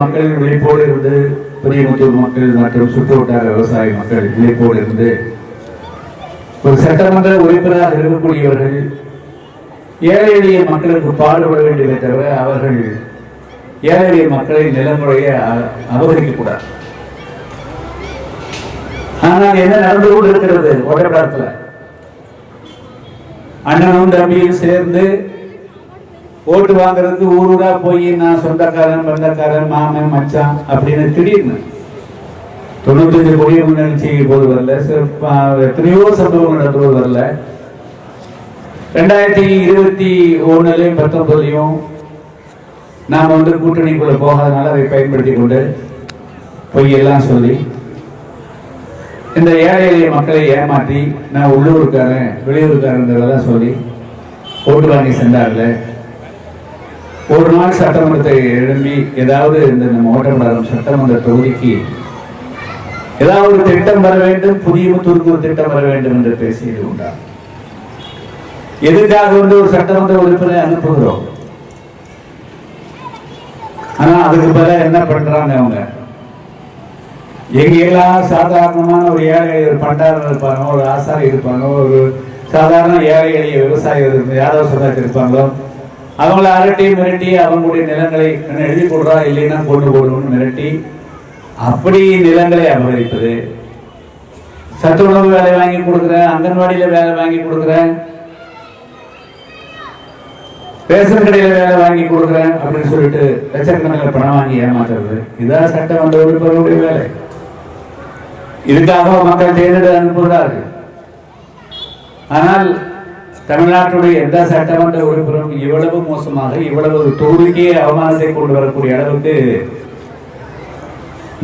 மக்களின் விழிப்போடு இருந்து புதியமுத்தூர் மக்கள் மற்றும் சுற்றுவட்டார விவசாய மக்கள் விழிப்போடு இருந்து ஒரு சட்டமன்ற உறுப்பினராக இருக்கக்கூடியவர்கள் ஏழை எளிய மக்களுக்கு பாடுபட வேண்டியதை தவிர அவர்கள் ஏழை எளிய மக்களை நிலமுறையை அபகரிக்கக்கூடாது. ஆனால் என்ன நடந்து கொண்டு இருக்கிறது ஒரே படத்தில் அண்ணனும் தம்பியும் சேர்ந்து ஓட்டு வாங்குறதுக்கு ஊரூரா போய் நான் சொந்தக்காரன் பந்தக்காரன் மாமன் மச்சான் அப்படின்னு திடீர்னு தொண்ணூத்தஞ்சு கோடி முன்னெடுச்சி போது வரல. எத்தனையோ சம்பவங்கள் நடந்து வரல. ரெண்டாயிரத்தி இருபத்தி ஒன்னுலையும் பத்தொன்பதுலையும் நாம வந்து கூட்டணிக்குள்ள போகாதனால அதை பயன்படுத்தி கொண்டு பொய் எல்லாம் சொல்லி இந்த ஏழை எளிய மக்களை ஏமாற்றி நான் உள்ளூருக்காரன் வெளியூருக்காரன்றதெல்லாம் சொல்லி ஓட்டு வாங்கி சென்றார்கள். ஒரு நாள் சட்டமன்றத்தை எழும்பி ஏதாவது இந்த நம்ம ஓட்டமரம் சட்டமன்ற தொகுதிக்கு ஏதாவது ஒரு திட்டம் வர வேண்டும் புதிய முத்தூருக்கு ஒரு திட்டம் வர வேண்டும் என்று பேசியது உண்டா? எதுக்காக வந்து ஒரு சட்டமன்ற உறுப்பினரை அனுப்புகிறோம்? ஆனா அதுக்கு பதிலா என்ன பண்றாங்க அவங்க? எங்கெல்லாம் சாதாரணமான ஒரு ஏழை ஒரு பண்டாரம் இருப்பாங்க ஒரு ஆசாரி இருப்பாங்க ஒரு சாதாரண ஏழை எளிய விவசாயிகள் இருந்து யாதவ சமுதாயத்தில் இருப்பாங்களோ அவங்கள அரட்டி மிரட்டி அவங்களுடைய நிலங்களை என்ன எழுதி போடுறா இல்லைன்னா கொண்டு போடணும்னு மிரட்டி அப்படி நிலங்களை அபகரிப்பது. சத்து உணவு வேலை வாங்கி கொடுக்குறேன் அங்கன்வாடியில வேலை வாங்கி கொடுக்குறேன் ரேஷன் கடையில வேலை வாங்கி கொடுக்குறேன் அப்படின்னு சொல்லிட்டு லட்சக்கணக்கில் பணம் வாங்கி ஏமாத்துறது. இதான் சட்டமன்ற உறுப்பினருடைய வேலை. இதுக்காக மக்கள் தேர்ந்தெடுத்து அனுப்புகிறார்கள். ஆனால் தமிழ்நாட்டுடைய எந்த சட்டமன்ற உறுப்பினரும் இவ்வளவு மோசமாக இவ்வளவு ஒரு தொகுதிக்கே அவமானத்தை கொண்டு வரக்கூடிய அளவுக்கு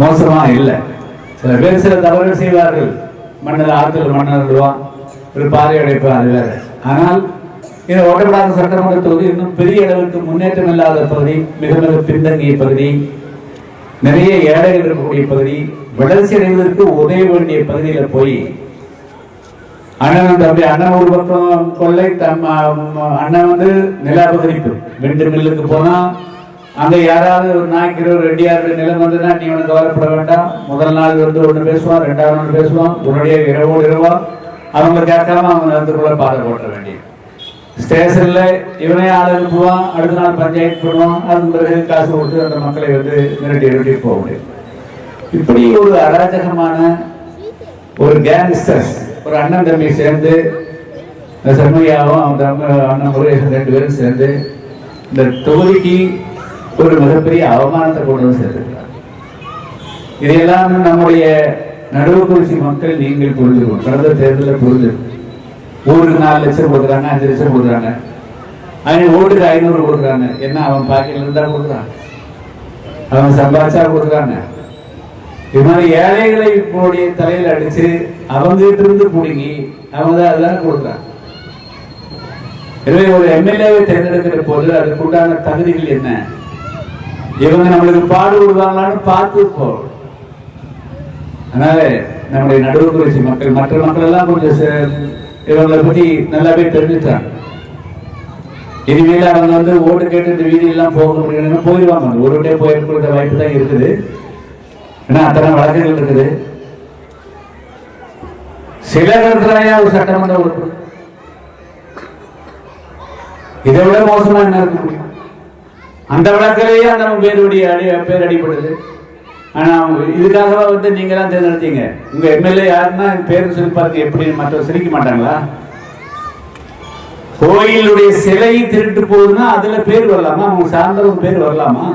மோசமா இல்லை. சில பேர் சில தவறுகள் செய்வார்கள். மண்ணில் ஆற்றுல மண்ணல் விடுவான் ஒரு பாதை அடைப்பான் அது வேற. ஆனால் இந்த ஓட்டப்படாத சட்டமன்ற தொகுதி இன்னும் பெரிய அளவுக்கு முன்னேற்றம் இல்லாத பகுதி மிக மிக பின்தங்கிய பகுதி நிறைய ஏழைகள் இருக்கக்கூடிய பகுதி வளர்ச்சி அடைவதற்கு உதவ வேண்டிய பகுதியில் போய் அண்ணன் தம்பி அண்ணன் ஒரு பக்கம் கொள்ளை தம் அண்ணன் வந்து நிலாபகரிப்பு வெண்டு மில்லுக்கு போனா அங்க யாராவது ஒரு நாய்க்கிற ஒரு ரெடியாரு நிலம் வந்துன்னா நீ உனக்கு கவலைப்பட வேண்டாம். முதல் நாள் வந்து ஒன்று பேசுவான் ரெண்டாவது நாள் பேசுவான். உடனடியாக இரவோடு இரவா அவங்க கேட்காம அவங்க நிலத்துக்குள்ள பாதை போட்ட வேண்டியது. ஸ்டேஷன்ல இவனே ஆள் அனுப்புவான் அடுத்த நாள் பஞ்சாயத்து பண்ணுவான் அதன் பிறகு காசு கொடுத்து அந்த மக்களை வந்து மிரட்டி மிரட்டி போக முடியும். இப்படி ஒரு அராஜகமான ஒரு கேங்ஸ்டர்ஸ் ஒரு அண்ணன் தம்பி சேர்ந்து இந்த சண்முகியாவும் அவன் தம்ப அண்ணன் முருகேசன் ரெண்டு பேரும் சேர்ந்து இந்த தொகுதிக்கு ஒரு மிகப்பெரிய அவமானத்தை கொண்டு வந்து சேர்த்துக்கிறார் இதையெல்லாம் நம்முடைய நடுவுக்குறிச்சி மக்கள் நீங்கள் புரிஞ்சுக்கணும். கடந்த தேர்தலில் புரிஞ்சிருக்கும் ஊருக்கு நாலு லட்சம் கொடுக்குறாங்க அஞ்சு லட்சம் கொடுக்குறாங்க. அவன் ஓட்டுக்கு ஐநூறு கொடுக்குறாங்க. என்ன அவன் பாக்கெட்ல இருந்தா கொடுக்குறான் அவன் சம்பாதிச்சா கொடுக்குறாங்க இது மாதிரி ஏழைகளை இப்போடைய தலையில அடிச்சு அவங்ககிட்ட இருந்து பிடுங்கி அவங்க தான் அதெல்லாம் கொடுக்குறாங்க எனவே ஒரு எம்எல்ஏவை தேர்ந்தெடுக்கிற போது அதுக்குண்டான தகுதிகள் என்ன? இவங்க நம்மளுக்கு பாடு விடுவாங்களான்னு பார்த்து போகணும் அதனால நம்முடைய நடுவுக்குறிச்சி மக்கள் மற்ற மக்கள் எல்லாம் கொஞ்சம் இவங்களை பத்தி நல்லாவே தெரிஞ்சுட்டாங்க. இனிமேல் அவங்க வந்து ஓட்டு கேட்டு இந்த வீதியெல்லாம் போக முடியலன்னா போயிடுவாங்க ஒரு விட்டே போயிருக்கிற வாய்ப்பு தான் இருக்குது. ஏன்னா அத்தனை வழக்குகள் இருக்குது. சில இருக்கிறாயா ஒரு சட்டமன்ற உறுப்பு? இதை விட மோசமா என்ன இருக்க? முடியும் அந்த வழக்கிலேயே அந்த பேருடைய அடி பேர் அடிபடுது. ஆனா அவங்க இதுக்காக வந்து நீங்க தான் தேர்ந்தெடுத்தீங்க? உங்க எம்எல்ஏ யாருன்னா பேர் சொல்லி பார்த்து எப்படி மற்ற சிரிக்க மாட்டாங்களா? கோயிலுடைய சிலை திருட்டு போகுதுன்னா அதுல பேர் வரலாமா? அவங்க சார்ந்தவங்க பேர் வரலாமா?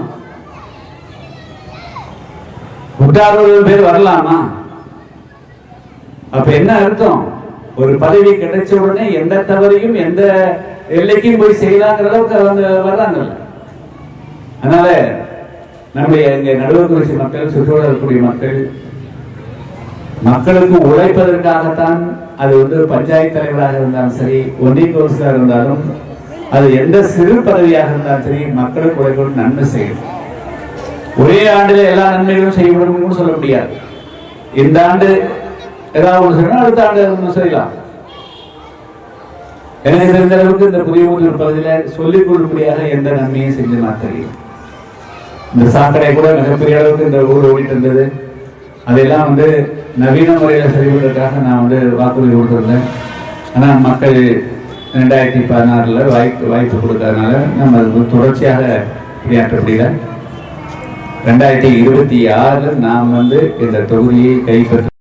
முட்டாளர்கள் பேர் வரலாமா? அப்ப என்ன அர்த்தம்? ஒரு பதவி கிடைச்ச உடனே எந்த தவறையும் எந்த எல்லைக்கும் போய் செய்யலாங்கிற அளவுக்கு அவங்க வர்றாங்கல்ல. அதனால நம்முடைய இங்க நடுவர்குறிச்சி மக்கள் சுற்றுலா இருக்கக்கூடிய மக்கள் மக்களுக்கு உழைப்பதற்காகத்தான் அது வந்து பஞ்சாயத்து தலைவராக இருந்தாலும் சரி ஒன்றிய கவுன்சிலராக இருந்தாலும் அது எந்த சிறு பதவியாக இருந்தாலும் சரி மக்களுக்கு உழைப்பது நன்மை செய்யும். ஒரே ஆண்டுல எல்லா நன்மைகளும் செய்யப்படும் சொல்ல முடியாது. இந்த ஆண்டு ஏதாவது ஒன்று செய்யணும் அடுத்த ஆண்டு ஒன்று செய்யலாம். எனக்கு தெரிந்த அளவுக்கு இந்த புதிய ஊர் பகுதியில சொல்லிக் கொள்ளும்படியாக எந்த நன்மையும் செஞ்சு நான் தெரியும் இந்த சாக்கடை கூட மிகப்பெரிய அளவுக்கு இந்த ஊர் ஓடிட்டு இருந்தது. அதெல்லாம் வந்து நவீன முறையில் செய்வதற்காக நான் வந்து வாக்குறுதி கொடுத்துருந்தேன். ஆனால் மக்கள் ரெண்டாயிரத்தி பதினாறில் வாய்ப்பு வாய்ப்பு கொடுத்ததுனால நம்ம அது தொடர்ச்சியாக விளையாட்ட முடியல ரெண்டாயிரத்தி இருபத்தி ஆறில் நாம் வந்து இந்த தொகுதியை கைப்பற்ற